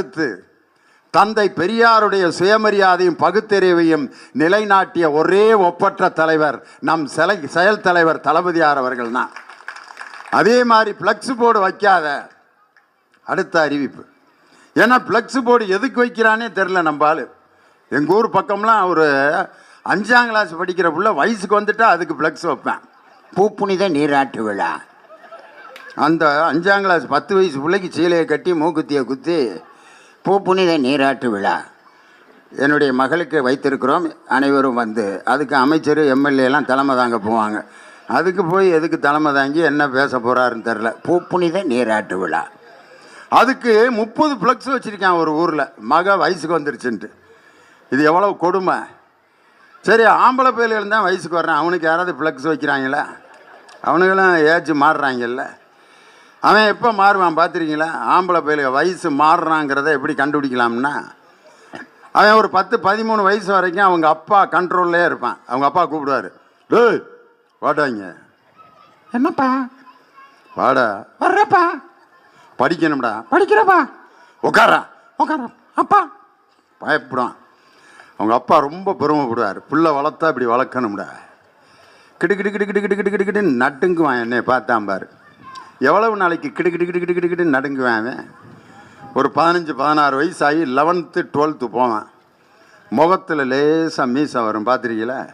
அடுத்து தந்தை பெரியாருடைய சுயமரியாதையும் பகுத்தறிவையும் நிலைநாட்டிய ஒரே ஒப்பற்ற தலைவர் நம் செலை செயல் தலைவர் தளபதியார் அவர்கள் தான் அதே மாதிரி ஃப்ளெக்ஸ் போர்டு வைக்காத அடுத்த அறிவிப்பு. ஏன்னா ஃப்ளெக்ஸ் போர்டு எதுக்கு வைக்கிறானே தெரில நம்ம ஆள். எங்கள் ஊர் பக்கம்லாம் ஒரு அஞ்சாம் கிளாஸ் படிக்கிற புள்ள வயசுக்கு வந்துட்டால் அதுக்கு ஃப்ளெக்ஸ் வைப்பேன். பூப்புனித நீராட்டு விழா. அந்த அஞ்சாம் கிளாஸ் பத்து வயசு பிள்ளைக்கு சீலையை கட்டி மூக்குத்தியை குத்தி பூ புனித நீராட்டு விழா. என்னுடைய மகளுக்கு வைத்திருக்கிறோம். அனைவரும் வந்து அதுக்கு அமைச்சர் எம்எல்ஏ எல்லாம் தலைமை தாங்க போவாங்க. அதுக்கு போய் எதுக்கு தலைமை தாங்கி என்ன பேச போகிறாருன்னு தெரில பூப்புனித நீராட்டு விழா. அதுக்கு முப்பது ஃப்ளக்ஸ் வச்சுருக்கான் ஒரு ஊரில். மக வயசுக்கு வந்துருச்சுன்ட்டு. இது எவ்வளோ கொடுமை. சரி ஆம்பளை பிள்ளைகள் தான் வயசுக்கு வர்றான். அவனுக்கு யாராவது ஃப்ளக்ஸ் வைக்கிறாங்களா? அவனுங்களும் ஏஜ் மாறுறாங்கல்ல. அவன் எப்போ மாறுவான் பார்த்துருக்கீங்களா ஆம்பளை பயிலுக வயசு மாறுறாங்கிறத எப்படி கண்டுபிடிக்கலாம்னா அவன் ஒரு பத்து பதிமூணு வயசு வரைக்கும் அவங்க அப்பா கண்ட்ரோல்லே இருப்பான். அவங்க அப்பா கூப்பிடுவார் டே வாடாங்க என்னப்பா? வாடா. வர்றப்பா. படிக்கணும்டா. படிக்கிறப்பா. உட்காரா உட்காரா அப்பா. பயப்படும் அவங்க அப்பா ரொம்ப பெருமைப்படுவார். புள்ள வளர்த்தா இப்படி வளர்க்கணும்டா. கிடு கிடு கிடு கிடு கிடு கிடு கிடு கிட்டு நட்டுங்குவான் என்னை பார்த்தான்பாரு எவ்வளவு நாளைக்கு கிடு கிடு கிடு கிடு கிடு அவன். ஒரு பதினஞ்சு பதினாறு வயசு ஆகி லெவன்த்து டுவெல்த்து போவான். முகத்தில் லேசாக மீசை வரும் பார்த்துருக்கீங்களா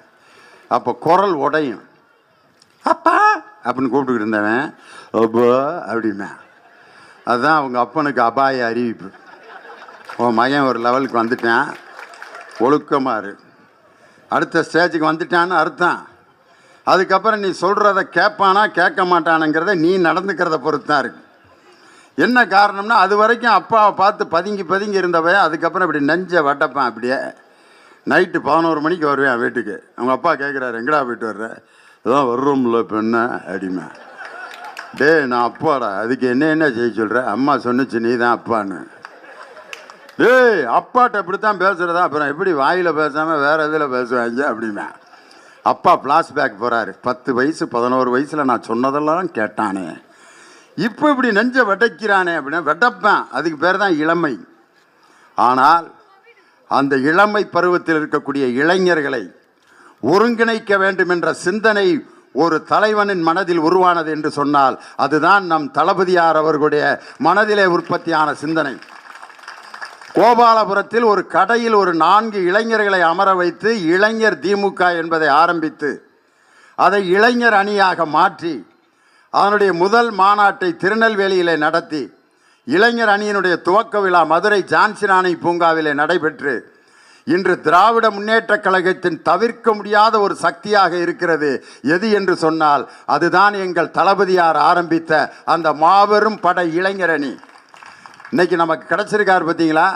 அப்போ குரல் உடையும். அப்பா! அப்படின்னு கூப்பிட்டுக்கிட்டு இருந்தவன். அப்போ! அப்படின்னா. அதுதான் அவங்க அப்பனுக்கு அபாய அறிவிப்பு. உன் மகன் ஒரு லெவலுக்கு வந்துட்டான். ஒழுக்கமாக இரு. அடுத்த ஸ்டேஜுக்கு வந்துட்டான்னு அர்த்தம். அதுக்கப்புறம் நீ சொல்கிறத கேட்பானா கேட்க மாட்டானுங்கிறத நீ நடந்துக்கிறத பொறுத்து தான் இருக்கு. என்ன காரணம்னா அது வரைக்கும் அப்பாவை பார்த்து பதுங்கி பதுங்கி இருந்தவன் அதுக்கப்புறம் இப்படி நெஞ்ச வட்டப்பான் அப்படியே. நைட்டு பதினோரு மணிக்கு வருவேன் வீட்டுக்கு. அவங்க அப்பா கேட்குறாரு எங்கடா போயிட்டு வர்ற? இதான் வர்றோம்ல பெண்ண அடிமை டேய் நான் அப்பாடா அதுக்கு என்ன என்ன செய்ய சொல்கிற அம்மா சொன்னுச்சு நீ தான் அப்பான்னு. டேய் அப்பாட்ட இப்படித்தான் பேசுகிறதா அப்புறம் எப்படி வாயில் பேசாமல் வேறு இதில் பேசுவாங்க? அப்படிமா அப்பா ஃப்ளாஷ்பேக் போகிறாரு பத்து வயசு பதினோரு வயசில் நான் சொன்னதெல்லாம் கேட்டானே. இப்போ இப்படி நெஞ்சை வெடைக்கிறானே அப்படின்னா வெட்டப்பேன் அதுக்கு பேர் தான் இளமை. ஆனால் அந்த இளமை பருவத்தில் இருக்கக்கூடிய இளைஞர்களை ஒருங்கிணைக்க வேண்டும் என்ற சிந்தனை ஒரு தலைவனின் மனதில் உருவானது என்று சொன்னால் அதுதான் நம் தளபதியார் அவர்களுடைய மனதிலே உற்பத்தியான சிந்தனை. கோபாலபுரத்தில் ஒரு கடையில் ஒரு நான்கு இளைஞர்களை அமர வைத்து இளைஞர் திமுக என்பதை ஆரம்பித்து அதை இளைஞர் அணியாக மாற்றி அதனுடைய முதல் மாநாட்டை திருநெல்வேலியிலே நடத்தி இளைஞர் அணியினுடைய துவக்க விழா மதுரை ஜான்சிராணி பூங்காவிலே நடைபெற்று இன்று திராவிட முன்னேற்றக் கழகத்தின் தவிர்க்க முடியாத ஒரு சக்தியாக இருக்கிறது. எது என்று சொன்னால் அதுதான் எங்கள் தளபதியார் ஆரம்பித்த அந்த மாபெரும் படை இளைஞர் இன்றைக்கி நமக்கு கிடச்சிருக்கார் பார்த்தீங்களா?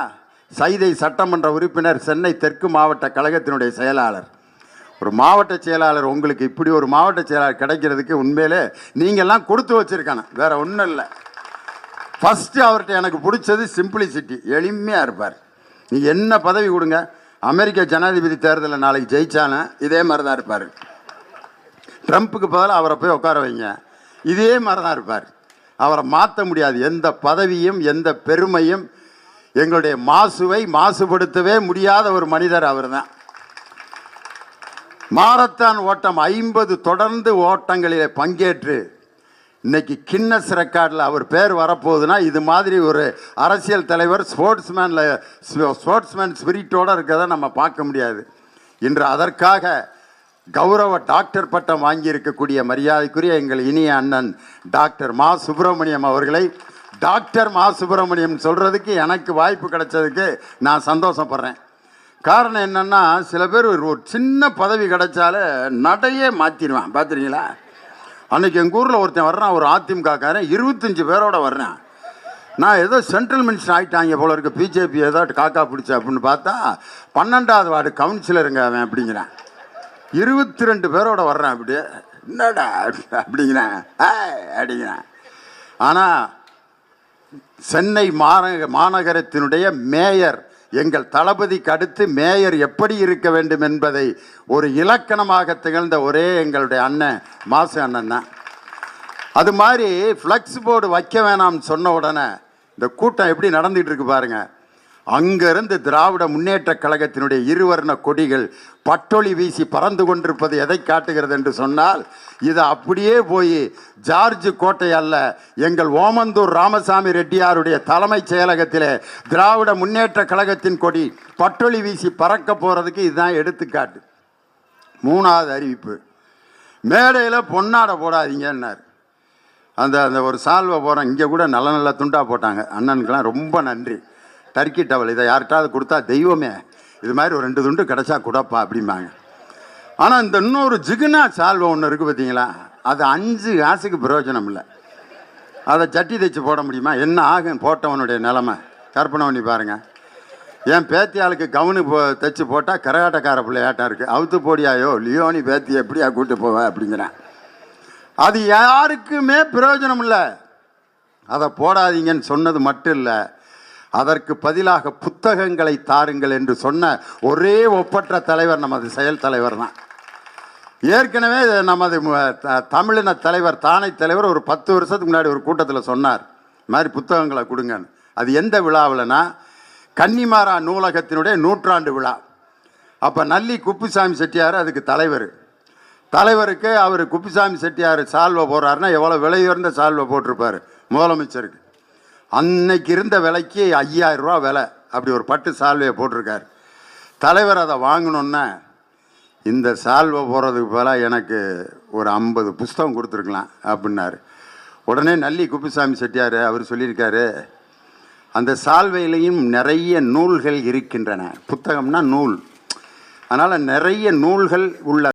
சைதை சட்டமன்ற உறுப்பினர் சென்னை தெற்கு மாவட்ட கழகத்தினுடைய செயலாளர். ஒரு மாவட்ட செயலாளர் உங்களுக்கு இப்படி ஒரு மாவட்ட செயலாளர் கிடைக்கிறதுக்கு உண்மையிலே நீங்கள்லாம் கொடுத்து வச்சுருக்கணும் வேறு ஒன்றும் இல்லை. ஃபஸ்ட்டு அவர்கிட்ட எனக்கு பிடிச்சது சிம்பிளிசிட்டி எளிமையாக இருப்பார். நீங்கள் என்ன பதவி கொடுங்க. அமெரிக்க ஜனாதிபதி தேர்தலில் நாளைக்கு ஜெயிச்சானே இதே மாதிரி தான் இருப்பார். ட்ரம்ப்புக்கு பதிலாக அவரை போய் உட்கார வைங்க. இதே மாதிரி தான் இருப்பார். அவரை மாற்ற முடியாது. எந்த பதவியும் எந்த பெருமையும் எங்களுடைய மாசுவை மாசுபடுத்தவே முடியாத ஒரு மனிதர் அவர் தான். மாரத்தான் ஓட்டம் ஐம்பது தொடர்ந்து ஓட்டங்களிலே பங்கேற்று இன்னைக்கு கின்னஸ் ரெக்கார்டில் அவர் பேர் வரப்போகுதுன்னா இது மாதிரி ஒரு அரசியல் தலைவர் ஸ்போர்ட்ஸ்மேனில் ஸ்போர்ட்ஸ்மேன் ஸ்பிரிட்டோடு இருக்கிறத நம்ம பார்க்க முடியாது. இன்று அதற்காக கௌரவ டாக்டர் பட்டம் வாங்கியிருக்கக்கூடிய மரியாதைக்குரிய எங்கள் இனிய அண்ணன் டாக்டர் மா சுப்பிரமணியம் அவர்களை டாக்டர் மா சுப்பிரமணியம் சொல்கிறதுக்கு எனக்கு வாய்ப்பு கிடைச்சதுக்கு நான் சந்தோஷப்படுறேன். காரணம் என்னென்னா சில பேர் ஒரு சின்ன பதவி கிடைச்சால நடையே மாற்றிடுவான் பார்த்துருங்களா அன்றைக்கி எங்கள் ஊரில் ஒருத்தன் வர்றான் ஒரு அதிமுகக்காரன் இருபத்தஞ்சி பேரோட வர்றேன். நான் ஏதோ சென்ட்ரல் மினிஸ்டர் ஆகிட்டாங்க போல இருக்கு பிஜேபி ஏதோ காக்கா பிடிச்ச அப்படின்னு பார்த்தா பன்னெண்டாவது வார்டு கவுன்சிலருங்க அவன் அப்படிங்கிறேன். இருபத்தி ரெண்டு பேரோட வர்றேன் அப்படியே. என்னடா அப்படிங்கிறேன் அப்படிங்கண்ணா அப்படிங்கிறேன் ஆனால் சென்னை மாநக மாநகரத்தினுடைய மேயர் எங்கள் தளபதிக்கு அடுத்து மேயர் எப்படி இருக்க வேண்டும் என்பதை ஒரு இலக்கணமாக திகழ்ந்த ஒரே எங்களுடைய அண்ணன் மாசு அண்ணன் தான். அது மாதிரி ஃப்ளெக்ஸ் போர்டு வைக்க வேணாம்னு சொன்ன உடனே இந்த கூட்டம் எப்படி நடந்துகிட்டு இருக்கு பாருங்கள் அங்கிருந்து திராவிட முன்னேற்ற கழகத்தினுடைய இருவர்ண கொடிகள் பட்டொளி வீசி பறந்து கொண்டிருப்பது எதை காட்டுகிறது என்று சொன்னால் இது அப்படியே போய் ஜார்ஜ் கோட்டை அல்ல எங்கள் ஓமந்தூர் ராமசாமி ரெட்டியாருடைய தலைமைச் செயலகத்திலே திராவிட முன்னேற்ற கழகத்தின் கொடி பட்டொளி வீசி பறக்க போகிறதுக்கு இதுதான் எடுத்துக்காட்டு. மூணாவது அறிவிப்பு. மேடையில் பொன்னாடை போடாதீங்கன்னார். அந்த அந்த ஒரு சால்வை போகிறோம் இங்கே கூட நல்ல நல்ல துண்டாக போட்டாங்க. அண்ணனுக்கெல்லாம் ரொம்ப நன்றி. டர்க்கி டவல் இதை யார்கிட்டாவது கொடுத்தா தெய்வமே. இது மாதிரி ஒரு ரெண்டு துண்டு கிடச்சா கொடுப்பா அப்படிம்பாங்க. ஆனால் இந்த இன்னொரு ஜிகுனா சால்வை ஒன்று இருக்குது பார்த்தீங்களா? அது அஞ்சு காசுக்கு பிரயோஜனம் இல்லை. அதை சட்டி தைச்சு போட முடியுமா? என்ன ஆகும் போட்டவனுடைய நிலமை? கற்பனை பண்ணி பாருங்கள் என் பேத்தியாளுக்கு கவுனு போ தைச்சு போட்டால் கரகாட்டக்கார பிள்ளையாட்டம் இருக்குது அவுத்து போடியாயோ லியோனி பேத்தி எப்படியா கூட்டு போவ அப்படிங்கிறேன். அது யாருக்குமே பிரயோஜனம் இல்லை. அதை போடாதீங்கன்னு சொன்னது மட்டும் இல்லை. அதற்கு பதிலாக புத்தகங்களை தாருங்கள் என்று சொன்ன ஒரே ஒப்பற்ற தலைவர் நமது செயல் தலைவர் தான். ஏற்கனவே நமது தமிழின தலைவர் தானை தலைவர் ஒரு பத்து வருஷத்துக்கு முன்னாடி ஒரு கூட்டத்தில் சொன்னார். மாதிரி புத்தகங்களை கொடுங்கன்னு. அது எந்த விழாவில்னா கன்னிமாரா நூலகத்தினுடைய நூற்றாண்டு விழா. அப்போ நல்லி குப்புசாமி செட்டியார் அதுக்கு தலைவர். தலைவருக்கு அவர் குப்புசாமி செட்டியார் சால்வை போடுறாருன்னா எவ்வளோ விலை உயர்ந்த சால்வை போட்டிருப்பார் முதலமைச்சருக்கு. அன்னைக்கு இருந்த விலைக்கு ஐயாயிரம் ரூபா விலை. அப்படி ஒரு பட்டு சால்வையை போட்டிருக்காரு. தலைவர் அதை வாங்கணுன்னா இந்த சால்வை போடுறதுக்கு பதிலாக எனக்கு ஒரு ஐம்பது புஸ்தகம் கொடுத்துருக்கலாம் அப்படின்னாரு. உடனே நல்லி குப்புசாமி செட்டியார் அவர் சொல்லியிருக்காரு அந்த சால்வையிலையும் நிறைய நூல்கள் இருக்கின்றன. புத்தகம்னா நூல். அதனால் நிறைய நூல்கள் உள்ள